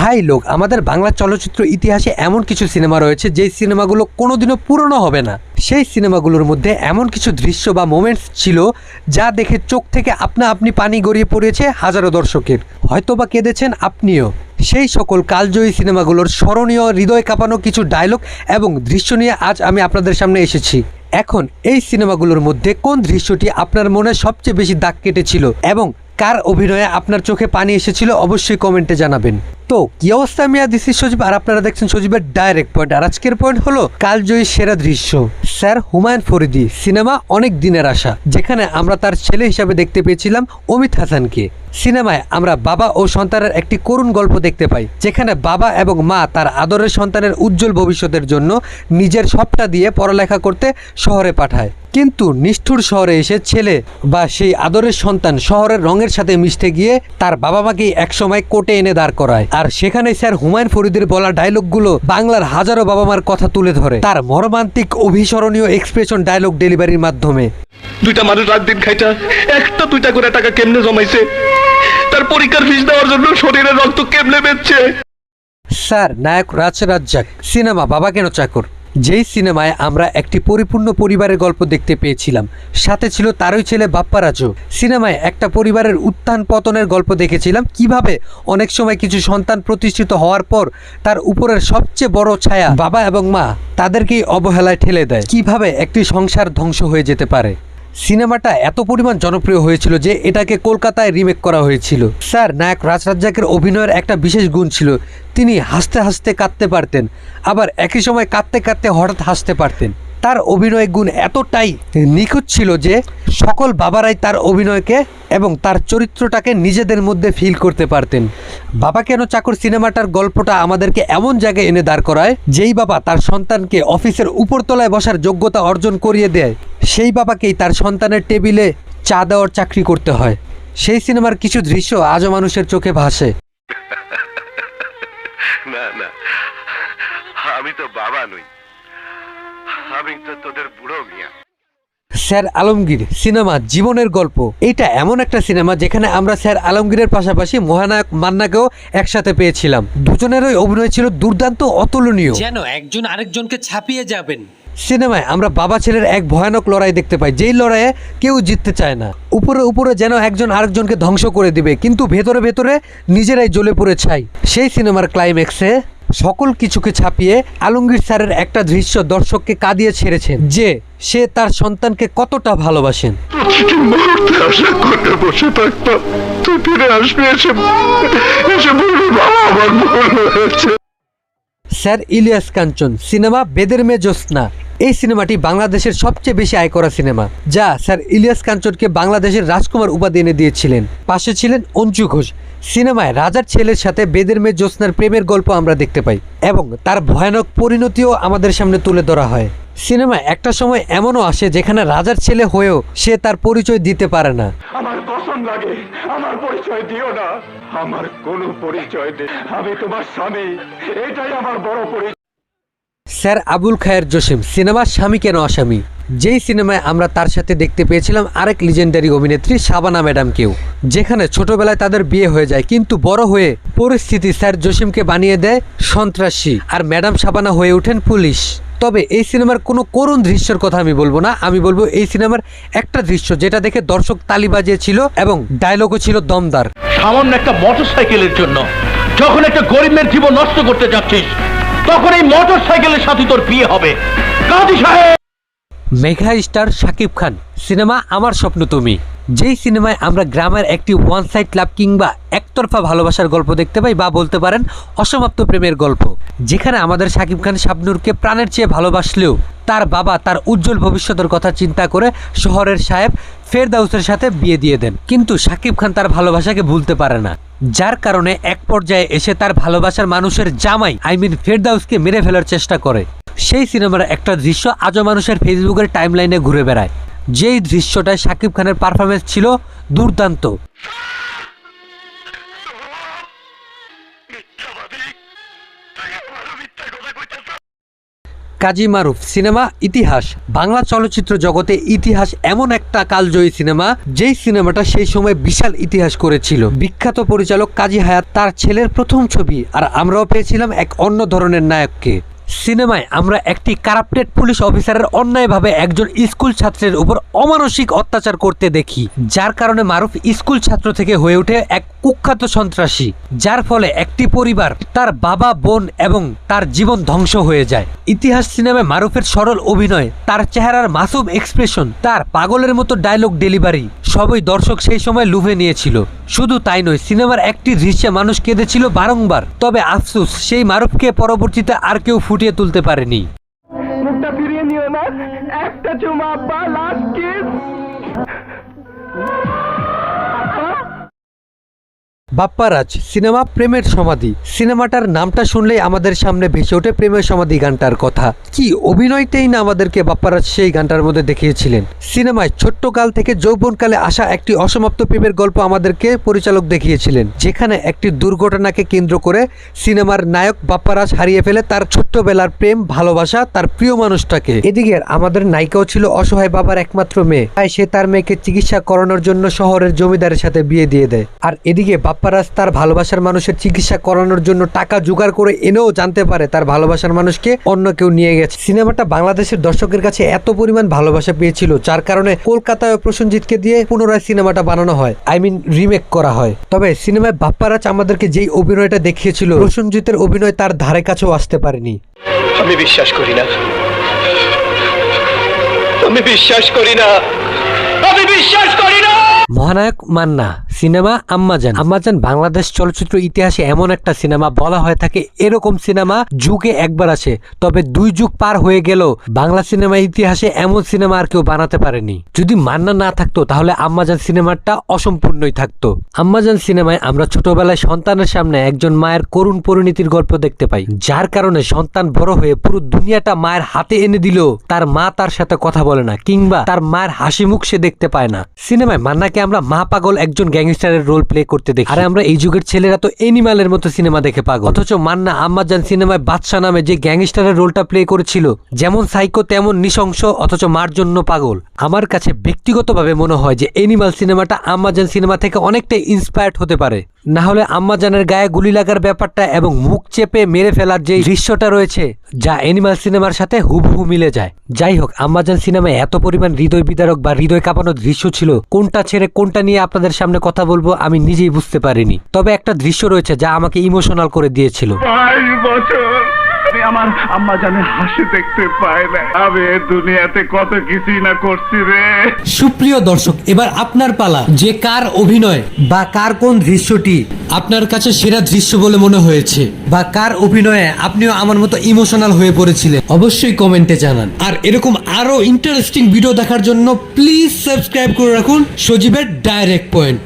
ভাই লোক, আমাদের বাংলা চলচ্চিত্র ইতিহাসে এমন কিছু সিনেমা রয়েছে, যেই সিনেমাগুলো কোনোদিনও পুরনো হবে না। সেই সিনেমাগুলোর মধ্যে এমন কিছু দৃশ্য বা মোমেন্টস ছিল, যা দেখে চোখ থেকে আপনা আপনি পানি গড়িয়ে পড়েছে হাজারো দর্শকের। হয়তোবা কেঁদেছেন আপনিও। সেই সকল কালজয়ী সিনেমাগুলোর স্মরণীয় হৃদয় কাঁপানো কিছু ডায়লগ এবং দৃশ্য নিয়ে আজ আমি আপনাদের সামনে এসেছি। এখন এই সিনেমাগুলোর মধ্যে কোন দৃশ্যটি আপনার মনে সবচেয়ে বেশি দাগ কেটেছিল এবং কার অভিনয়ে আপনার চোখে পানি এসেছিল অবশ্যই কমেন্টে জানাবেন। তো কি অবস্থা আমি আর দিছি সজীব আর আপনারা দেখছেন সজীবের ডাইরেক্ট পয়েন্ট আর আজকের পয়েন্ট হলো কালজয়ী সেরা দৃশ্য, স্যার হুমায়ুন ফরিদি, সিনেমা অনেক দিনের আশা, যেখানে আমরা তার ছেলে হিসাবে দেখতে পেয়েছিলাম অমিত হাসানকে। সিনেমায় আমরা বাবা ও সন্তানের একটি করুণ গল্প দেখতে পাই, যেখানে বাবা এবং মা তার আদরের সন্তানের উজ্জ্বল ভবিষ্যতের জন্য নিজের সবটা দিয়ে পড়ালেখা করতে শহরে পাঠায়। কিন্তু নিষ্ঠুর শহরে এসে ছেলে বা সেই আদরের সন্তান শহরের রঙের সাথে মিশতে গিয়ে তার বাবা মাকে একসময় কোটে এনে দাঁড় করায়। আর সেখানে স্যার হুমায়ুন ফরিদের বলা ডায়লগগুলো বাংলার হাজারো বাবা মার কথা তুলে ধরে। তার মর্মান্তিক অভিসরণীয় এক্সপ্রেশন ডায়লগ ডেলিভারির মাধ্যমে। দুইটা মানুষ রাত দিন খাইটা একটা দুইটা করে টাকা কেমনে জমাইছে? তার পরীক্ষার ফিস দেওয়ার জন্য শরীরের রক্ত কেমনে বেচছে স্যার নায়ক রাজ রাজ্জাক সিনেমা বাবা কেন চাকর? যেই সিনেমায় আমরা একটি পরিপূর্ণ পরিবারের গল্প দেখতে পেয়েছিলাম, সাথে ছিল তারই ছেলে বাপ্পারাজও সিনেমায় একটা পরিবারের উত্থান পতনের গল্প দেখেছিলাম, কীভাবে অনেক সময় কিছু সন্তান প্রতিষ্ঠিত হওয়ার পর তার উপরের সবচেয়ে বড় ছায়া বাবা এবং মা তাদেরকেই অবহেলায় ঠেলে দেয়। কীভাবে একটি সংসার ধ্বংস হয়ে যেতে পারে? সিনেমাটা এত পরিমাণ জনপ্রিয় হয়েছিল যে এটাকে কলকাতায় রিমেক করা হয়েছিল। স্যার, নায়ক রাজরাজ্জাকের অভিনয়ের একটা বিশেষ গুণ ছিল। তিনি হাসতে হাসতে কাঁদতে পারতেন, আবার একই সময় কাঁদতে কাঁদতে হঠাৎ হাসতে পারতেন। তার অভিনয় গুণ এতটাই নিখুঁত ছিল যে সকল বাবারাই তার অভিনয়কে এবং তার চরিত্রটাকে নিজেদের মধ্যে ফিল করতে পারতেন। বাবা কেন চাকর সিনেমাটার গল্পটা আমাদেরকে এমন জায়গায় এনে দাঁড় করায়? যেই বাবা তার সন্তানকে অফিসের উপরতলায় বসার যোগ্যতা অর্জন করিয়ে দেয়, সেই বাবাকেই তার সন্তানের টেবিলে চা দেওয়ার চাকরি করতে হয়। সেই সিনেমার কিছু দৃশ্য আজও মানুষের চোখে ভাসে। না না, আমি তো বাবা নই। আমি তো তোদের বুড়ো মিয়া। স্যার আলমগীর সিনেমা জীবনের গল্প। এটা এমন একটা সিনেমা যেখানে আমরা স্যার আলমগীরের পাশাপাশি মহানায়ক মান্নাকেও একসাথে পেয়েছিলাম। দুজনেরই অভিনয় ছিল দুর্দান্ত অতুলনীয়। যেন একজন আরেকজনকে ছাপিয়ে যাবেন। সিনেমায় আমরা বাবা ছেলের এক ভয়ানক লড়াই দেখতে পাই যেই লড়াইয়ে কেউ জিততে চায় না। উপরে উপরে যেন একজন আরেকজনকে ধ্বংস করে দিবে কিন্তু ভেতরে ভেতরে নিজেরাই জ্বলে পড়ে ছাই। সেই সিনেমার ক্লাইম্যাক্সে সকল কিছুকে ছাপিয়ে আলমগীর স্যারের একটা দৃশ্য দর্শককে কাঁদিয়ে ছেড়েছেন যে সে তার সন্তানকে কতটা ভালোবাসেন। প্রতিটি মুহূর্তে আশা করে বসে থাকতাম তুই ফিরে আসবি এসে এসে বলবি বাবা আমার ভুল হয়েছে। স্যার ইলিয়াস কাঞ্চন সিনেমা বেদের মে জ্যোৎস্না। এই সিনেমাটি বাংলাদেশের সবচেয়ে বেশি আয় করা সিনেমা, যা স্যার ইলিয়াস কাঞ্চনকে বাংলাদেশের রাজকুমার উপাধি এনে দিয়েছিলেন। পাশে ছিলেন অঞ্জু ঘোষ। সিনেমায় রাজার ছেলের সাথে বেদের মেয়ে জ্যোৎস্নার প্রেমের গল্প আমরা দেখতে পাই এবং তার ভয়ানক পরিণতিও আমাদের সামনে তুলে ধরা হয়। সিনেমায় একটা সময় এমনও আসে যেখানে রাজার ছেলে হয়েও সে তার পরিচয় দিতে পারে না। আমার কসম লাগে, আমার পরিচয় দিও না। আমার কোনো পরিচয় আমি তোমার স্বামী, এটাই আমার বড় পরিচয় স্যার আবুল খায়ের জসিম, সিনেমার স্বামী কেন আসামি? যেই সিনেমায় আমরা তার সাথে দেখতে পেয়েছিলাম আরেক লিজেন্ডারি অভিনেত্রী শাবানা ম্যাডামকেও যেখানে ছোটবেলায় তাদের বিয়ে হয়ে যায়, কিন্তু বড় হয়ে পরিস্থিতি স্যার জসিমকে বানিয়ে দেয় সন্ত্রাসী আর ম্যাডাম শাবানা হয়ে ওঠেন পুলিশ। তবে এই সিনেমার কোনো করুণ দৃশ্যের কথা আমি বলব না, আমি বলব এই সিনেমার একটা দৃশ্য যেটা দেখে দর্শক তালি বাজিয়েছিল এবং ডায়লগও ছিল দমদার। সামান্য একটা মোটর সাইকেলের জন্য, যখন একটা গরিব মেয়ের জীবন নষ্ট করতে যাচ্ছিস তখন এই মোটর সাইকেলের সাথে তোর বিয়ে হবে। কাজী সাহেব! Mega star Shakib Khan, cinema Amar Swapno Tumi. যেই সিনেমায় আমরা গ্রামের একটি ওয়ান সাইড লাভ কিংবা একতরফা ভালোবাসার গল্প দেখতে পাই বা বলতে পারেন অসমাপ্ত প্রেমের গল্প, যেখানে আমাদের শাকিব খান শাবনুরকে প্রাণের চেয়ে ভালোবাসলেও তার বাবা তার উজ্জ্বল ভবিষ্যতের কথা চিন্তা করে শহরের সাহেব ফেরদাউসের সাথে বিয়ে দিয়ে দেন। কিন্তু শাকিব খান তার ভালোবাসাকে ভুলতে পারে না। যার কারণে এক পর্যায়ে এসে তার ভালোবাসার মানুষের জামাই আই মিন ফেরদাউসকে মেরে ফেলার চেষ্টা করে। সেই সিনেমার একটা দৃশ্য আজও মানুষের ফেসবুকের টাইমলাইনে ঘুরে বেড়ায়। যেই দৃশ্যটায় শাকিব খানের পারফরমেন্স ছিল দুর্দান্ত। কাজী মারুফ, সিনেমা, ইতিহাস। বাংলা চলচ্চিত্র জগতে ইতিহাস এমন একটা কালজয়ী সিনেমা, যেই সিনেমাটা সেই সময় বিশাল ইতিহাস করেছিল। বিখ্যাত পরিচালক কাজী হায়াত তার ছেলের প্রথম ছবি, আর আমরাও পেয়েছিলাম এক অন্য ধরনের নায়ককে। সিনেমায় আমরা একটি কারাপ্টেড পুলিশ অফিসারের অন্যায়ভাবে একজন স্কুল ছাত্রের উপর অমানসিক অত্যাচার করতে দেখি, যার কারণে মারুফ স্কুল ছাত্র থেকে হয়ে ওঠে এক কুখ্যাত সন্ত্রাসী, যার ফলে একটি পরিবার তার বাবা, বোন এবং তার জীবন ধ্বংস হয়ে যায়। ইতিহাস সিনেমায় মারুফের সরল অভিনয়, তার চেহারার মাসুম এক্সপ্রেশন, তার পাগলের মতো ডায়লগ ডেলিভারি সবই দর্শক সেই সময় লুভে নিয়েছিল। শুধু তাই নয়, সিনেমার একটি দৃশ্যে মানুষ কেঁদেছিল বারংবার। তবে আফসোস, সেই মারুফকে পরবর্তীতে আর কেউ ফুটিয়ে তুলতে পারেনি। মুখটা ফিরিয়ে নিও না একটা চুমা আব্বা লাস্ট বাপ্পারাজ, সিনেমা প্রেমের সমাধি। সিনেমাটার নামটা শুনলেই আমাদের সামনে ভেসে ওঠে প্রেমের সমাধি গানটার কথা। কি অভিনয়তেই না আমাদেরকে বাপ্পারাজ সেই গানটার মধ্যে দেখিয়েছিলেন। সিনেমায় ছোট্টকাল থেকে যৌবনকালে আসা একটি অসমাপ্ত প্রেমের গল্প আমাদেরকে পরিচালক দেখিয়েছিলেন, যেখানে একটি দুর্ঘটনাকে কেন্দ্র করে সিনেমার নায়ক বাপ্পারাজ হারিয়ে ফেলে তার ছোট্টবেলার প্রেম, ভালোবাসা, তার প্রিয় মানুষটাকে। এদিকে আমাদের নায়িকাও ছিল অসহায় বাবার একমাত্র মেয়ে। তাই সে তার মেয়েকে চিকিৎসা করানোর জন্য শহরের জমিদারের সাথে বিয়ে দিয়ে দেয়। আর এদিকে বাপ্পারাজ তার ভালোবাসার মানুষের চিকিৎসা করানোর জন্য টাকা জোগাড় করে এনেও জানতে পারে তার ভালোবাসার মানুষকে অন্য কেউ নিয়ে গেছে। সিনেমাটা বাংলাদেশের দর্শকের কাছে এত পরিমাণ ভালোবাসা পেয়েছিল, যার কারণে কলকাতায় প্রসেনজিৎকে দিয়ে পুনরায় সিনেমাটা বানানো হয়, আই মিন রিমেক করা হয়। তবে সিনেমায় বাপ্পারাজ আমাদেরকে যেই অভিনয়টা দেখিয়েছিল, প্রসেনজিতের অভিনয় তার ধারে কাছেও আসতে পারেনি। আমি বিশ্বাস করি না। আমি বিশ্বাস করি না। আমি বিশ্বাস করি না। মহানায়ক মান্না, সিনেমা আম্মাজান। আম্মাজান বাংলাদেশ চলচ্চিত্র ইতিহাসে এমন একটা সিনেমা বলা হয়ে থাকে, এরকম সিনেমা যুগে একবার আসে, তবে দুই যুগ পার হয়ে গেল বাংলা সিনেমা ইতিহাসে এমন সিনেমা আর কেউ বানাতে পারেনি। যদি মান্না না থাকতো, তাহলে আম্মাজান সিনেমাটা অসম্পূর্ণই থাকতো। আম্মাজান সিনেমায় আমরা ছোটবেলায় সন্তানের সামনে একজন মায়ের করুণ পরিণতির গল্প দেখতে পাই, যার কারণে সন্তান বড় হয়ে পুরো দুনিয়াটা মায়ের হাতে এনে দিল তার মা তার সাথে কথা বলে না, কিংবা তার মায়ের হাসি মুখ সে দেখতে পায় না। সিনেমায় মান্নাকে আমরা মা পাগল একজন গ্যাংস্টারের রোল প্লে করতে দেখি। আর আমরা এই যুগের ছেলেরা তো এনিমালের মতো সিনেমা দেখে পাগল। অথচ মান্না আম্মাজান সিনেমায় বাদশা নামে যে গ্যাংস্টারের রোলটা প্লে করেছিল, যেমন সাইকো তেমন নৃশংস, অথচ মার জন্য পাগল। আমার কাছে ব্যক্তিগতভাবে মনে হয় যে এনিমাল সিনেমাটা আম্মাজান সিনেমা থেকে অনেকটাই ইন্সপায়ার্ড হতে পারে। না হলে আম্মাজানের গায়ে গুলি লাগার ব্যাপারটা এবং মুখ চেপে মেরে ফেলার যে দৃশ্যটা রয়েছে, যা এনিমাল সিনেমার সাথে হুবহু মিলে যায়। যাই হোক, আম্মাজান সিনেমায় এত পরিমাণ হৃদয় বিদারক বা হৃদয় কাঁপানোর দৃশ্য ছিল, কোনটা ছেড়ে কোনটা নিয়ে আপনাদের সামনে কথা বলব আমি নিজেই বুঝতে পারিনি। তবে একটা দৃশ্য রয়েছে যা আমাকে ইমোশনাল করে দিয়েছিল। বছর আমি আমার আম্মা জানে হাসি দেখতে পাই না। আমি দুনিয়াতে কত কিছুই না করছি রে। সুপ্রিয় দর্শক, এবার আপনার পালা। যে কার অভিনয় বা কার কোন দৃশ্যটি আপনার কাছে সেরা দৃশ্য বলে মনে হয়েছে, বা কার অভিনয়ে আপনিও আমার মতো ইমোশনাল হয়ে পড়েছিলেন, অবশ্যই কমেন্টে জানান। আর এরকম আরও ইন্টারেস্টিং ভিডিও দেখার জন্য প্লিজ সাবস্ক্রাইব করে রাখুন সজীবের ডাইরেক্ট পয়েন্ট